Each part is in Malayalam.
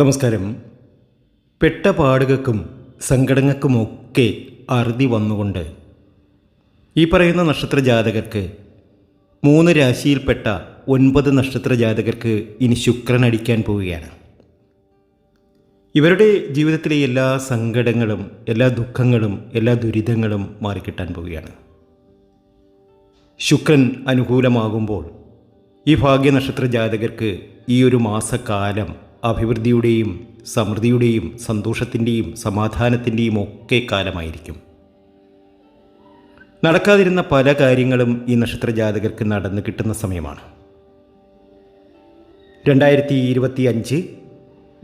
നമസ്കാരം. പെട്ട പാടുകൾക്കും സങ്കടങ്ങൾക്കുമൊക്കെ അറുതി വന്നുകൊണ്ട് ഈ പറയുന്ന നക്ഷത്ര ജാതകർക്ക് മൂന്ന് രാശിയിൽപ്പെട്ട ഒൻപത് നക്ഷത്ര ജാതകർക്ക് ഇനി ശുക്രൻ അടിക്കാൻ പോവുകയാണ്. ഇവരുടെ ജീവിതത്തിലെ എല്ലാ സങ്കടങ്ങളും എല്ലാ ദുഃഖങ്ങളും എല്ലാ ദുരിതങ്ങളും മാറിക്കിട്ടാൻ പോവുകയാണ്. ശുക്രൻ അനുകൂലമാകുമ്പോൾ ഈ ഭാഗ്യനക്ഷത്ര ജാതകർക്ക് ഈ ഒരു മാസക്കാലം അഭിവൃദ്ധിയുടെയും സമൃദ്ധിയുടെയും സന്തോഷത്തിന്റെയും സമാധാനത്തിന്റെയും ഒക്കെ കാലമായിരിക്കും. നടക്കാതിരുന്ന പല കാര്യങ്ങളും ഈ നക്ഷത്ര ജാതകർക്ക് നടന്നു കിട്ടുന്ന സമയമാണ്. രണ്ടായിരത്തി ഇരുപത്തി അഞ്ച്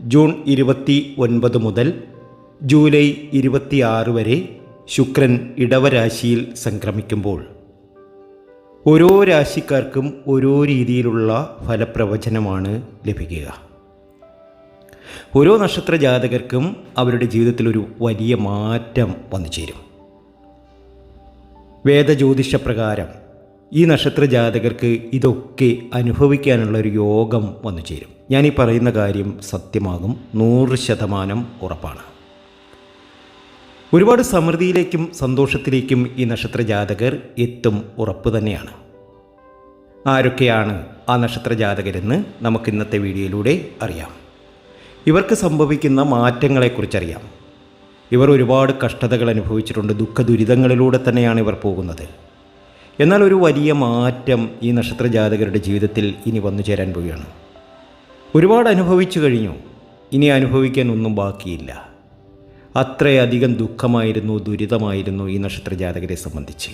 ജൂൺ ഇരുപത്തി ഒൻപത് മുതൽ ജൂലൈ ഇരുപത്തി ആറ് വരെ ശുക്രൻ ഇടവരാശിയിൽ സംക്രമിക്കുമ്പോൾ ഓരോ രാശിക്കാർക്കും ഓരോ രീതിയിലുള്ള ഫലപ്രവചനമാണ് ലഭിക്കുക. ഓരോ നക്ഷത്ര ജാതകർക്കും അവരുടെ ജീവിതത്തിൽ ഒരു വലിയ മാറ്റം വന്നു ചേരും വേദജ്യോതിഷപ്രകാരം ഈ നക്ഷത്ര ജാതകർക്ക് ഇതൊക്കെ അനുഭവിക്കാനുള്ള ഒരു യോഗം വന്നു ചേരും ഞാൻ ഈ പറയുന്ന കാര്യം സത്യമാകും നൂറ് ശതമാനം ഉറപ്പാണ്. ഒരുപാട് സമൃദ്ധിയിലേക്കും സന്തോഷത്തിലേക്കും ഈ നക്ഷത്ര ജാതകർ എത്തും ഉറപ്പ് തന്നെയാണ്. ആരൊക്കെയാണ് ആ നക്ഷത്ര ജാതകരെന്ന് നമുക്ക് ഇന്നത്തെ വീഡിയോയിലൂടെ അറിയാം. ഇവർക്ക് സംഭവിക്കുന്ന മാറ്റങ്ങളെക്കുറിച്ചറിയാം. ഇവർ ഒരുപാട് കഷ്ടതകൾ അനുഭവിച്ചിട്ടുണ്ട് ദുഃഖ ദുരിതങ്ങളിലൂടെ തന്നെയാണ് ഇവർ പോകുന്നത്. എന്നാൽ ഒരു വലിയ മാറ്റം ഈ നക്ഷത്ര ജാതകരുടെ ജീവിതത്തിൽ ഇനി വന്നു ചേരാൻ പോവുകയാണ്. ഒരുപാട് അനുഭവിച്ചു കഴിഞ്ഞു ഇനി അനുഭവിക്കാൻ ഒന്നും ബാക്കിയില്ല. അത്രയധികം ദുഃഖമായിരുന്നു ദുരിതമായിരുന്നു ഈ നക്ഷത്ര ജാതകരെ സംബന്ധിച്ച്.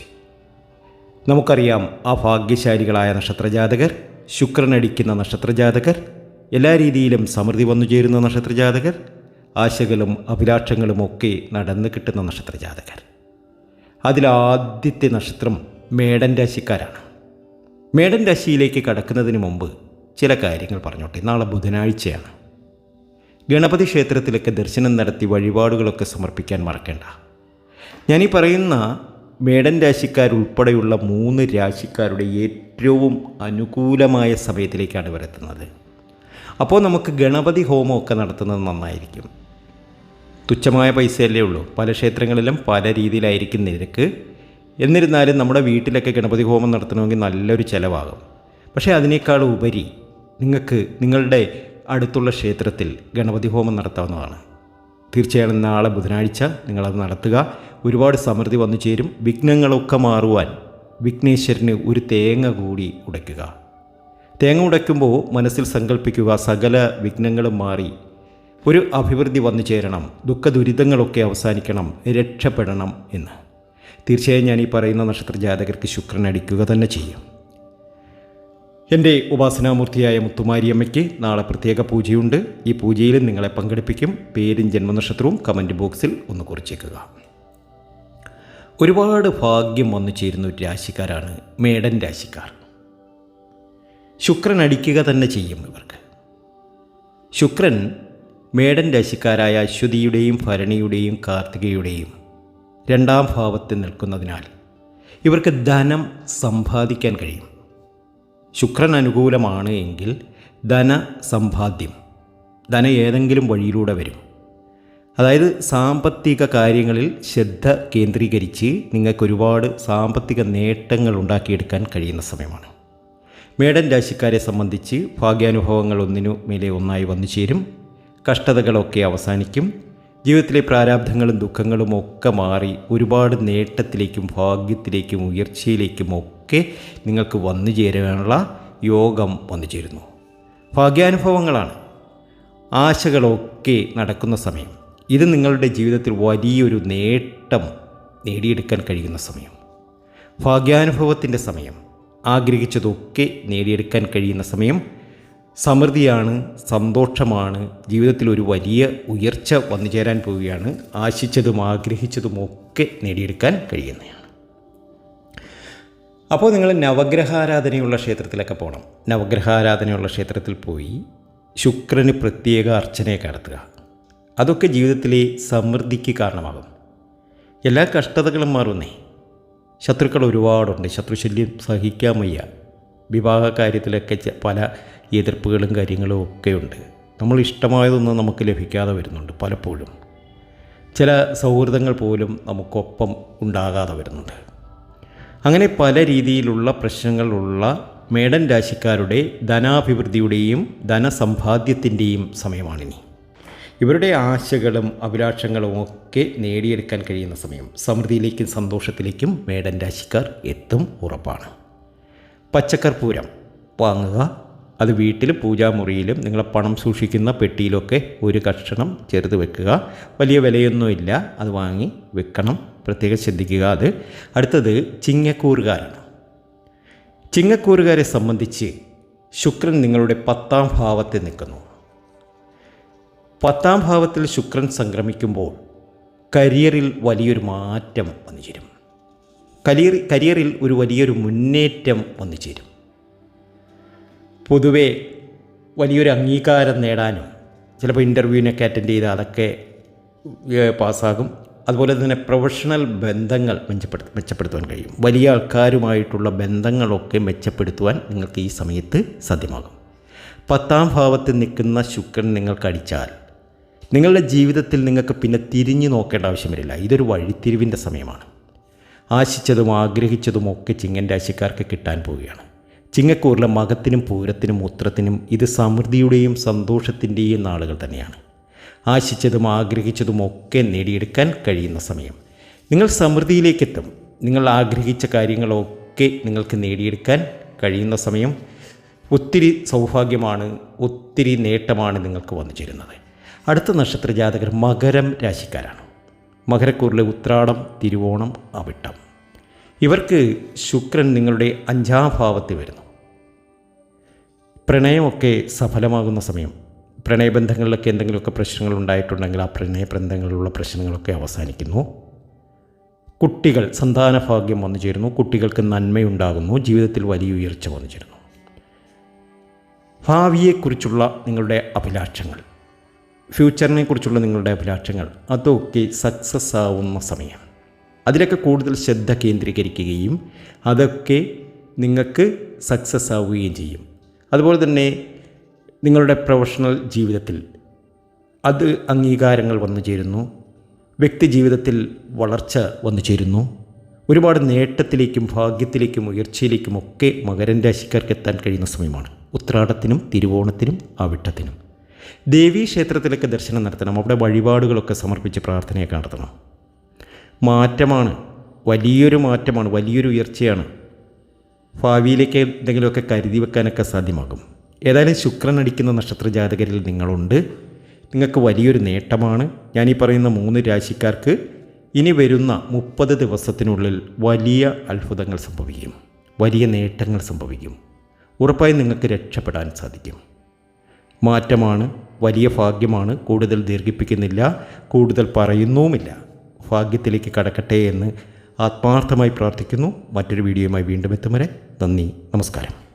നമുക്കറിയാം ആ ഭാഗ്യശാലികളായ നക്ഷത്ര ജാതകർ ശുക്രനടിക്കുന്ന നക്ഷത്ര ജാതകർ എല്ലാ രീതിയിലും സമൃദ്ധി വന്നു ചേരുന്ന നക്ഷത്രജാതകർ ആശകളും അഭിലാഷങ്ങളും ഒക്കെ നടന്നു കിട്ടുന്ന നക്ഷത്ര ജാതകർ അതിലാദ്യത്തെ നക്ഷത്രം മേടൻ രാശിക്കാരാണ്. മേടൻ രാശിയിലേക്ക് കടക്കുന്നതിന് മുമ്പ് ചില കാര്യങ്ങൾ പറഞ്ഞോട്ടെ. നാളെ ബുധനാഴ്ചയാണ്. ഗണപതി ക്ഷേത്രത്തിലൊക്കെ ദർശനം നടത്തി വഴിപാടുകളൊക്കെ സമർപ്പിക്കാൻ മറക്കേണ്ട. ഞാനീ പറയുന്ന മേടൻ രാശിക്കാരുൾപ്പെടെയുള്ള മൂന്ന് രാശിക്കാരുടെ ഏറ്റവും അനുകൂലമായ സമയത്തിലേക്കാണ് ഇവരെത്തുന്നത് അപ്പോൾ നമുക്ക് ഗണപതി ഹോമമൊക്കെ നടത്തുന്നത് നന്നായിരിക്കും. തുച്ഛമായ പൈസയല്ലേ ഉള്ളൂ. പല ക്ഷേത്രങ്ങളിലും പല രീതിയിലായിരിക്കും നിരക്ക്. എന്നിരുന്നാലും നമ്മുടെ വീട്ടിലൊക്കെ ഗണപതി ഹോമം നടത്തണമെങ്കിൽ നല്ലൊരു ചിലവാകും. പക്ഷേ അതിനേക്കാൾ ഉപരി നിങ്ങൾക്ക് നിങ്ങളുടെ അടുത്തുള്ള ക്ഷേത്രത്തിൽ ഗണപതി ഹോമം നടത്താവുന്നതാണ്. തീർച്ചയായും നാളെ ബുധനാഴ്ച നിങ്ങളത് നടത്തുക. ഒരുപാട് സമൃദ്ധി വന്നു ചേരും വിഘ്നങ്ങളൊക്കെ മാറുവാൻ വിഘ്നേശ്വരന് ഒരു തേങ്ങ കൂടി ഉടയ്ക്കുക. തേങ്ങ ഉടയ്ക്കുമ്പോൾ മനസ്സിൽ സങ്കല്പിക്കുക സകല വിഘ്നങ്ങളും മാറി. ഒരു അഭിവൃദ്ധി വന്നു ചേരണം ദുഃഖ ദുരിതങ്ങളൊക്കെ അവസാനിക്കണം രക്ഷപ്പെടണം എന്ന്. തീർച്ചയായും ഞാൻ ഈ പറയുന്ന നക്ഷത്ര ജാതകർക്ക് ശുക്രൻ അടിക്കുക തന്നെ ചെയ്യും. എന്റെ ഉപാസനാമൂർത്തിയായ മുത്തുമാരിയമ്മയ്ക്ക് നാളെ പ്രത്യേക പൂജയുണ്ട്. ഈ പൂജയിൽ നിങ്ങളെ പങ്കെടുപ്പിക്കും. പേരും ജന്മനക്ഷത്രവും കമന്റ് ബോക്സിൽ ഒന്ന് കുറിച്ചേക്കുക. ഒരുപാട് ഭാഗ്യം വന്നു ചേരുന്ന ഒരു രാശിക്കാരാണ് മേടൻ രാശിക്കാർ. ശുക്രൻ അടിക്കുക തന്നെ ചെയ്യും ഇവർക്ക്. ശുക്രൻ മേടൻ രാശിക്കാരായ അശ്വതിയുടെയും ഭരണിയുടെയും കാർത്തികയുടെയും രണ്ടാം ഭാവത്തിൽ നിൽക്കുന്നതിനാൽ ഇവർക്ക് ധനം സമ്പാദിക്കാൻ കഴിയും. ശുക്രൻ അനുകൂലമാണ് എങ്കിൽ ധന സമ്പാദ്യം ധന ഏതെങ്കിലും വഴിയിലൂടെ വരും. അതായത് സാമ്പത്തിക കാര്യങ്ങളിൽ ശ്രദ്ധ കേന്ദ്രീകരിച്ച് നിങ്ങൾക്ക് ഒരുപാട് സാമ്പത്തിക നേട്ടങ്ങൾ ഉണ്ടാക്കിയെടുക്കാൻ കഴിയുന്ന സമയമാണ്. മേടൻ രാശിക്കാരെ സംബന്ധിച്ച് ഭാഗ്യാനുഭവങ്ങൾ ഒന്നിനു മേലെ ഒന്നായി വന്നു ചേരും. കഷ്ടതകളൊക്കെ അവസാനിക്കും. ജീവിതത്തിലെ പ്രാരാബ്ധങ്ങളും ദുഃഖങ്ങളും ഒക്കെ മാറി ഒരുപാട് നേട്ടത്തിലേക്കും ഭാഗ്യത്തിലേക്കും ഉയർച്ചയിലേക്കും ഒക്കെ നിങ്ങൾക്ക് വന്നു ചേരാനുള്ള യോഗം വന്നു ചേരുന്നു. ഭാഗ്യാനുഭവങ്ങളാണ്. ആശകളൊക്കെ നടക്കുന്ന സമയം. ഇത് നിങ്ങളുടെ ജീവിതത്തിൽ വലിയൊരു നേട്ടം നേടിയെടുക്കാൻ കഴിയുന്ന സമയം. ഭാഗ്യാനുഭവത്തിന്റെ സമയം. ആഗ്രഹിച്ചതൊക്കെ നേടിയെടുക്കാൻ കഴിയുന്ന സമയം സമൃദ്ധിയാണ് സന്തോഷമാണ് ജീവിതത്തിൽ ഒരു വലിയ ഉയർച്ച വന്നു ചേരാൻ പോവുകയാണ്. ആശിച്ചതും ആഗ്രഹിച്ചതും ഒക്കെ നേടിയെടുക്കാൻ കഴിയുന്നതാണ്. അപ്പോൾ നിങ്ങൾ നവഗ്രഹാരാധനയുള്ള ക്ഷേത്രത്തിലൊക്കെ പോകണം. നവഗ്രഹാരാധനയുള്ള ക്ഷേത്രത്തിൽ പോയി ശുക്രന് പ്രത്യേക അർച്ചനയൊക്കെ നടത്തുക. അതൊക്കെ ജീവിതത്തിലെ സമൃദ്ധിക്ക് കാരണമാകും. എല്ലാ കഷ്ടതകളും മാറുന്നേ. ശത്രുക്കൾ ഒരുപാടുണ്ട്. ശത്രുശല്യം സഹിക്കാൻ വയ്യ. വിവാഹ കാര്യത്തിലൊക്കെ പല എതിർപ്പുകളും കാര്യങ്ങളും ഒക്കെ ഉണ്ട് നമ്മൾ ഇഷ്ടമായതൊന്നും നമുക്ക് ലഭിക്കാതെ വരുന്നുണ്ട് പലപ്പോഴും. ചില സൗഹൃദങ്ങൾ പോലും നമുക്കൊപ്പം ഉണ്ടാകാതെ വരുന്നുണ്ട്. അങ്ങനെ പല രീതിയിലുള്ള പ്രശ്നങ്ങളുള്ള മേടൻ രാശിക്കാരുടെ ധനാഭിവൃദ്ധിയുടെയും ധനസമ്പാദ്യത്തിന്റെയും സമയമാണിനി. ഇവരുടെ ആശകളും അഭിലാഷങ്ങളും ഒക്കെ നേടിയെടുക്കാൻ കഴിയുന്ന സമയം. സമൃദ്ധിയിലേക്കും സന്തോഷത്തിലേക്കും മേടൻ രാശിക്കാർ എത്തും ഉറപ്പാണ്. പച്ചക്കർപ്പൂരം വാങ്ങുക. അത് വീട്ടിൽ പൂജാമുറിയിലും നിങ്ങളെ പണം സൂക്ഷിക്കുന്ന പെട്ടിയിലൊക്കെ ഒരു കഷണം ചെറുത് വെക്കുക. വലിയ വിലയൊന്നുമില്ല. അത് വാങ്ങി വെക്കണം. പ്രത്യേകം ശ്രദ്ധിക്കുക അത്. അടുത്തത് ചിങ്ങക്കൂറുകാരാണ്. ചിങ്ങക്കൂറുകാരെ സംബന്ധിച്ച് ശുക്രൻ നിങ്ങളുടെ പത്താം ഭാവത്തിൽ നിൽക്കുന്നു. പത്താം ഭാവത്തിൽ ശുക്രൻ സംക്രമിക്കുമ്പോൾ കരിയറിൽ വലിയൊരു മാറ്റം വന്നു ചേരും കരിയർ കരിയറിൽ ഒരു വലിയൊരു മുന്നേറ്റം വന്നു ചേരും പൊതുവെ വലിയൊരു അംഗീകാരം നേടാനും ചിലപ്പോൾ ഇന്റർവ്യൂവിനൊക്കെ അറ്റൻഡ് ചെയ്ത് അതൊക്കെ പാസ്സാകും. അതുപോലെ തന്നെ പ്രൊഫഷണൽ ബന്ധങ്ങൾ മെച്ചപ്പെടുത്ത മെച്ചപ്പെടുത്തുവാൻ കഴിയും. വലിയ ആൾക്കാരുമായിട്ടുള്ള ബന്ധങ്ങളൊക്കെ മെച്ചപ്പെടുത്തുവാൻ നിങ്ങൾക്ക് ഈ സമയത്ത് സാധ്യമാകും. പത്താം ഭാവത്തിൽ നിൽക്കുന്ന ശുക്രൻ നിങ്ങൾക്ക് അടിച്ചാൽ നിങ്ങളുടെ ജീവിതത്തിൽ നിങ്ങൾക്ക് പിന്നെ തിരിഞ്ഞു നോക്കേണ്ട ആവശ്യം വരില്ല ഇതൊരു വഴിത്തിരിവിന്റെ സമയമാണ്. ആശിച്ചതും ആഗ്രഹിച്ചതും ഒക്കെ ചിങ്ങൻ രാശിക്കാർക്ക് കിട്ടാൻ പോവുകയാണ്. ചിങ്ങക്കൂറിലെ മകത്തിനും പൂരത്തിനും ഉത്രത്തിനും ഇത് സമൃദ്ധിയുടെയും സന്തോഷത്തിന്റെയും നാളുകൾ തന്നെയാണ്. ആശിച്ചതും ആഗ്രഹിച്ചതും ഒക്കെ നേടിയെടുക്കാൻ കഴിയുന്ന സമയം. നിങ്ങൾ സമൃദ്ധിയിലേക്കെത്തും. നിങ്ങൾ ആഗ്രഹിച്ച കാര്യങ്ങളൊക്കെ നിങ്ങൾക്ക് നേടിയെടുക്കാൻ കഴിയുന്ന സമയം. ഒത്തിരി സൗഭാഗ്യമാണ് ഒത്തിരി നേട്ടമാണ് നിങ്ങൾക്ക് വന്നു ചേരുന്നത്. അടുത്ത നക്ഷത്ര ജാതകർ മകരം രാശിക്കാരാണ്. മകരക്കൂറിലെ ഉത്രാടം തിരുവോണം അവിട്ടം. ഇവർക്ക് ശുക്രൻ നിങ്ങളുടെ അഞ്ചാം ഭാവത്തിൽ വരുന്നു. പ്രണയമൊക്കെ സഫലമാകുന്ന സമയം. പ്രണയബന്ധങ്ങളിലൊക്കെ എന്തെങ്കിലുമൊക്കെ പ്രശ്നങ്ങൾ ഉണ്ടായിട്ടുണ്ടെങ്കിൽ ആ പ്രണയബന്ധങ്ങളിലുള്ള പ്രശ്നങ്ങളൊക്കെ അവസാനിക്കുന്നു. കുട്ടികൾ സന്താന ഭാഗ്യം വന്നു ചേരുന്നു. കുട്ടികൾക്ക് നന്മയുണ്ടാകുന്നു. ജീവിതത്തിൽ വലിയ ഉയർച്ച വന്നു ചേരുന്നു. ഭാവിയെക്കുറിച്ചുള്ള നിങ്ങളുടെ അഭിലാഷങ്ങൾ. ഫ്യൂച്ചറിനെ കുറിച്ചുള്ള നിങ്ങളുടെ അഭിലാഷങ്ങൾ അതൊക്കെ സക്സസ് ആവുന്ന സമയം. അതിലൊക്കെ കൂടുതൽ ശ്രദ്ധ കേന്ദ്രീകരിക്കുകയും അതൊക്കെ നിങ്ങൾക്ക് സക്സസ് ആവുകയും ചെയ്യും. അതുപോലെ തന്നെ നിങ്ങളുടെ പ്രൊഫഷണൽ ജീവിതത്തിൽ അത് അംഗീകാരങ്ങൾ വന്നു ചേരുന്നു. വ്യക്തി ജീവിതത്തിൽ വളർച്ച വന്നു ചേരുന്നു. ഒരുപാട് നേട്ടത്തിലേക്കും ഭാഗ്യത്തിലേക്കും ഉയർച്ചയിലേക്കും ഒക്കെ മകരൻ രാശിക്കാർക്ക് എത്താൻ കഴിയുന്ന സമയമാണ്. ഉത്രാടത്തിനും തിരുവോണത്തിനും അവിട്ടത്തിനും ദേവീ ക്ഷേത്രത്തിലൊക്കെ ദർശനം നടത്തണം. അവിടെ വഴിപാടുകളൊക്കെ സമർപ്പിച്ച് പ്രാർത്ഥനയൊക്കെ നടത്തണം. മാറ്റമാണ്. വലിയൊരു മാറ്റമാണ്. വലിയൊരു ഉയർച്ചയാണ്. ഭാവിയിലേക്ക് എന്തെങ്കിലുമൊക്കെ കരുതി വെക്കാനൊക്കെ സാധ്യമാകും. ഏതായാലും ശുക്രൻ അടിക്കുന്ന നക്ഷത്ര ജാതകരിൽ നിങ്ങളുണ്ട്. നിങ്ങൾക്ക് വലിയൊരു നേട്ടമാണ്. ഞാനീ പറയുന്ന മൂന്ന് രാശിക്കാർക്ക് ഇനി വരുന്ന മുപ്പത് ദിവസത്തിനുള്ളിൽ വലിയ അത്ഭുതങ്ങൾ സംഭവിക്കും. വലിയ നേട്ടങ്ങൾ സംഭവിക്കും. ഉറപ്പായും നിങ്ങൾക്ക് രക്ഷപ്പെടാൻ സാധിക്കും. മാറ്റമാണ് വലിയ ഭാഗ്യമാണ് കൂടുതൽ ദീർഘിപ്പിക്കുന്നില്ല കൂടുതൽ പറയുന്നുമില്ല. ഭാഗ്യത്തിലേക്ക് കടക്കട്ടെ എന്ന് ആത്മാർത്ഥമായി പ്രാർത്ഥിക്കുന്നു. മറ്റൊരു വീഡിയോയുമായി വീണ്ടും എത്തും വരെ നന്ദി നമസ്കാരം.